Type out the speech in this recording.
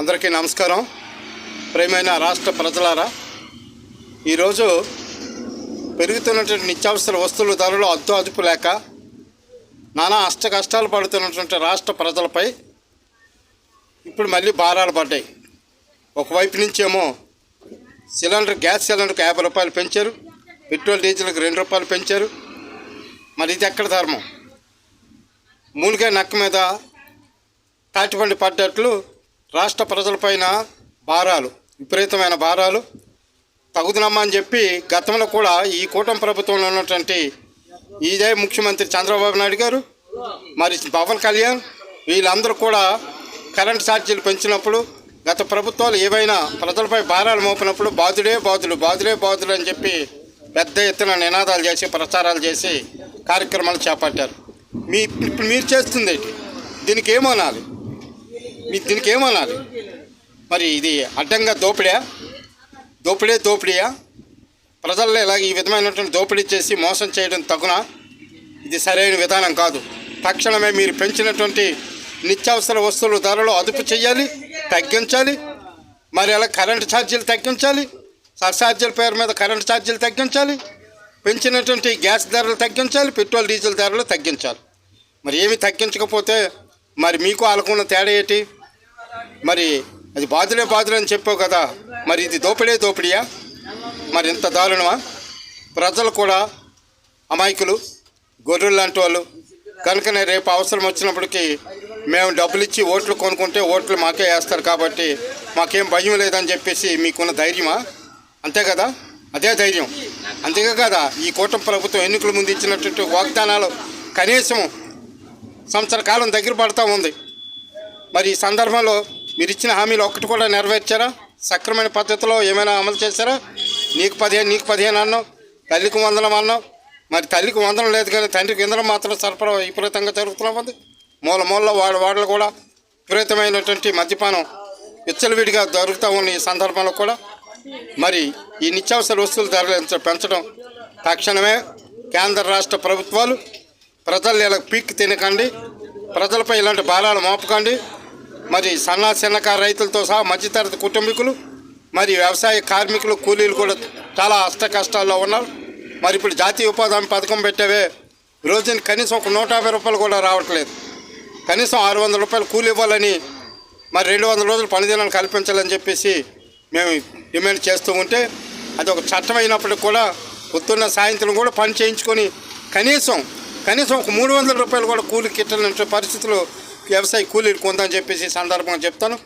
అందరికీ నమస్కారం. ప్రేమైన రాష్ట్ర ప్రజలారా ఈరోజు పెరుగుతున్నటువంటి నిత్యావసర వస్తువుల ధరలు అద్దు అదుపు లేక నానా అష్ట కష్టాలు పడుతున్నటువంటి రాష్ట్ర ప్రజలపై ఇప్పుడు మళ్ళీ భారాలు పడ్డాయి. ఒకవైపు నుంచేమో సిలిండర్ గ్యాస్ సిలిండర్కి యాభై రూపాయలు పెంచారు పెట్రోల్ డీజిల్కి రెండు రూపాయలు పెంచారు. మరి ఇది ఎక్కడ ధర్మం? మూలిగే నక్క మీద తాటిపండి పడ్డట్లు రాష్ట్ర ప్రజలపైన భారాలు విపరీతమైన భారాలు తగుదనమ్మని అని చెప్పి గతంలో కూడా ఈ కూటమి ప్రభుత్వంలో ఉన్నటువంటి ఇదే ముఖ్యమంత్రి చంద్రబాబు నాయుడు గారు మరి పవన్ కళ్యాణ్ వీళ్ళందరూ కూడా కరెంట్ ఛార్జీలు పెంచినప్పుడు గత ప్రభుత్వాలు ఏవైనా ప్రజలపై భారాలు మోపినప్పుడు బాధుడే బాధుడు బాధుడే బాధుడు అని చెప్పి పెద్ద ఎత్తున నినాదాలు చేసి ప్రచారాలు చేసి కార్యక్రమాలు చేపట్టారు. మీ ఇప్పుడు మీరు చేస్తుంది దీనికి ఏమనాలి? మీరు దీనికి ఏమనాలి మరి ఇది అడ్డంగా దోపిడా దోపిడే దోపిడీయా? ప్రజల్లో ఇలాగ ఈ విధమైనటువంటి దోపిడీ చేసి మోసం చేయడం తగున? ఇది సరైన విధానం కాదు. తక్షణమే మీరు పెంచినటువంటి నిత్యావసర వస్తువుల ధరలు అదుపు చేయాలి తగ్గించాలి. మరి అలా కరెంటు ఛార్జీలు తగ్గించాలి సర్ఛార్జీల పేరు మీద కరెంటు ఛార్జీలు తగ్గించాలి పెంచినటువంటి గ్యాస్ ధరలు తగ్గించాలి పెట్రోల్ డీజిల్ ధరలు తగ్గించాలి. మరి ఏమి తగ్గించకపోతే మరి మీకు వాళ్ళకున్న తేడా ఏంటి? మరి అది బాధలే బాధలు అని చెప్పావు కదా మరి ఇది దోపిడే దోపిడియా? మరి ఇంత దారుణమా? ప్రజలు కూడా అమాయకులు గొర్రెలు లాంటి వాళ్ళు. కనుకనే రేపు అవసరం వచ్చినప్పటికీ మేము డబ్బులు ఇచ్చి ఓట్లు కొనుక్కుంటే ఓట్లు మాకే వేస్తారు కాబట్టి మాకేం భయం లేదని చెప్పేసి మీకున్న ధైర్యమా? అంతే కదా? అదే ధైర్యం. అంతేగా కదా? ఈ కూటమి ప్రభుత్వం ఎన్నికల ముందు ఇచ్చినటువంటి వాగ్దానాలు కనీసం సంవత్సర కాలం దగ్గర పడతా ఉంది. మరి ఈ సందర్భంలో మీరు ఇచ్చిన హామీలు ఒక్కటి కూడా నెరవేర్చారా? సక్రమైన పద్ధతిలో ఏమైనా అమలు చేశారా? నీకు పదిహేను నీకు పదిహేను అన్నావు తల్లికి వందనం అన్నావు. మరి తల్లికి వందనం లేదు కానీ తండ్రికి ఇందరం మాత్రం సరఫరా విపరీతంగా జరుగుతున్నా ఉంది మూల మూలలో వాడు వాడలు కూడా విపరీతమైనటువంటి మద్యపానం విచ్చలవిడిగా దొరుకుతూ ఉన్న ఈ సందర్భంలో కూడా మరి ఈ నిత్యావసర వస్తువులు ధరలు పెంచడం తక్షణమే కేంద్ర రాష్ట్ర ప్రభుత్వాలు ప్రజలు ఇలా పీక్ తినకండి. ప్రజలపై ఇలాంటి భారాలు మోపకండి. మరి సన్న చిన్నకారు రైతులతో సహా మధ్యతరగతి కుటుంబీకులు మరి వ్యవసాయ కార్మికులు కూలీలు కూడా చాలా అష్ట కష్టాల్లో ఉన్నారు. మరి ఇప్పుడు జాతీయ ఉపాధి హామీ పథకం పెట్టావే రోజుని కనీసం ఒక నూట యాభై రూపాయలు కూడా రావట్లేదు. కనీసం ఆరు వందల రూపాయలు కూలి ఇవ్వాలని మరి రెండు వందల రోజులు పనిదినాన్ని కల్పించాలని చెప్పేసి మేము డిమాండ్ చేస్తూ ఉంటే అది ఒక చట్టం అయినప్పటికి కూడా పొద్దున్న సాయంత్రం కూడా పని చేయించుకొని కనీసం కనీసం ఒక మూడు వందల రూపాయలు కూడా కూలి కిట్టాలంటే పరిస్థితులు వ్యవసాయ కూలీలు కొందని చెప్పేసి సందర్భంగా చెప్తాను.